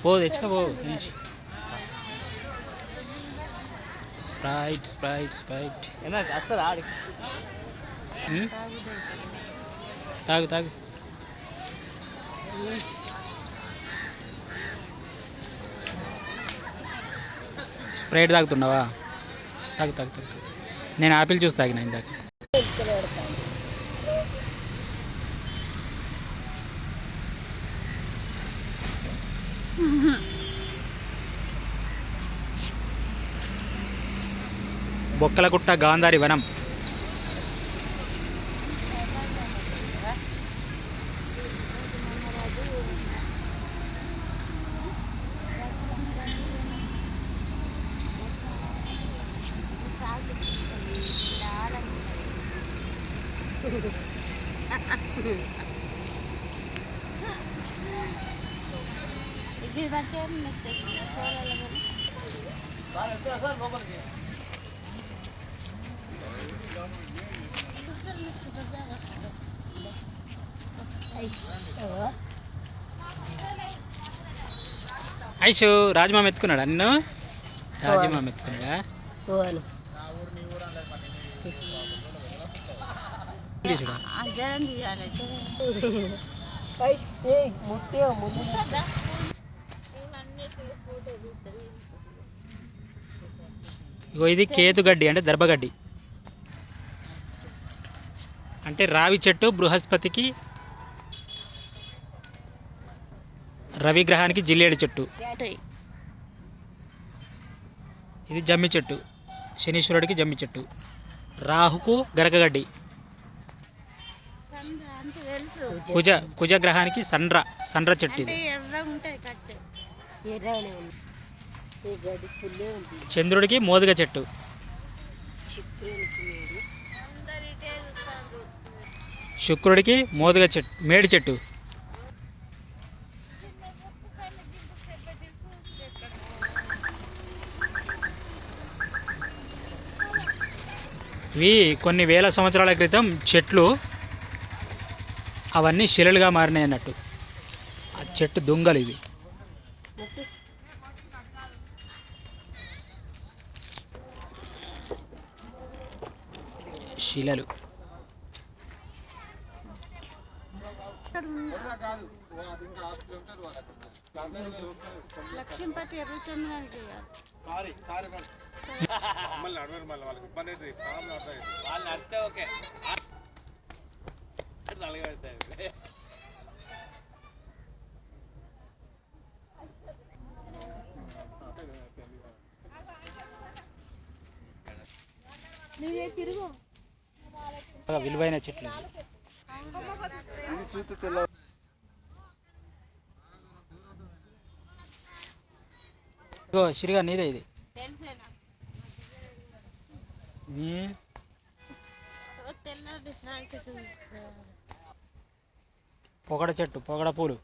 పో తెచ్చుకో పో ఫినిష్ స్ప్రైట్ స్ప్రైట్ స్ప్రైట్ ఏమన్నా వస్తుందా ఆడికి ఉమ్? తాగు తాగు స్ప్రైట్ తాగుతున్నావా తాగు తాగు తాగు నేను ఆపిల్ జ్యూస్ తాగిన ఇందాక బొక్కలగుట్ట గాంధారి వనం. ఇది మంచిగా చూడాలి ఐషు రాజమామ ఎత్తుకున్నాడా నిన్ను? రాజమామ ఎత్తుకున్నాడా? చూడు. ఇగో ఇది కేతుగడ్డి అంటే దర్భగడ్డి అంటే రావి చెట్టు బృహస్పతికి రవి గ్రహానికి జిల్లేడు చెట్టు. ఇది జమ్మి చెట్టు. శనీశ్వరుడికి జమ్మి చెట్టు. రాహుకు గరకగడ్డి కుజ కుజ గ్రహానికి సండ్ర సండ్ర చెట్టు ఇది. ఎర్రగానే ఉంది. ఈ గడ్డి పుల్లే ఉంది. చంద్రుడికి మోదుగ చెట్టు. శుక్రునికి మేడు శుక్రుడికి మోదుగ చెట్టు మేడి చెట్టు. ఇవి కొన్ని వేల సంవత్సరాల క్రితం చెట్లు అవన్నీ శిలలుగా మారినాయి అన్నట్టు. ఆ చెట్టు దుంగలు ఇవి. శిలలు లక్ష్మీపతి ఎర్రచంద్రానికి చేయాలి వాళ్ళు నడితే ఓకే తలగడతాయి నువ్వే తిరుగు బాగా విలువైన చెట్లు. ఇగో సిరిగా నీదే ఇది. నీ? పొగడ చెట్టు పొగడ పూలు.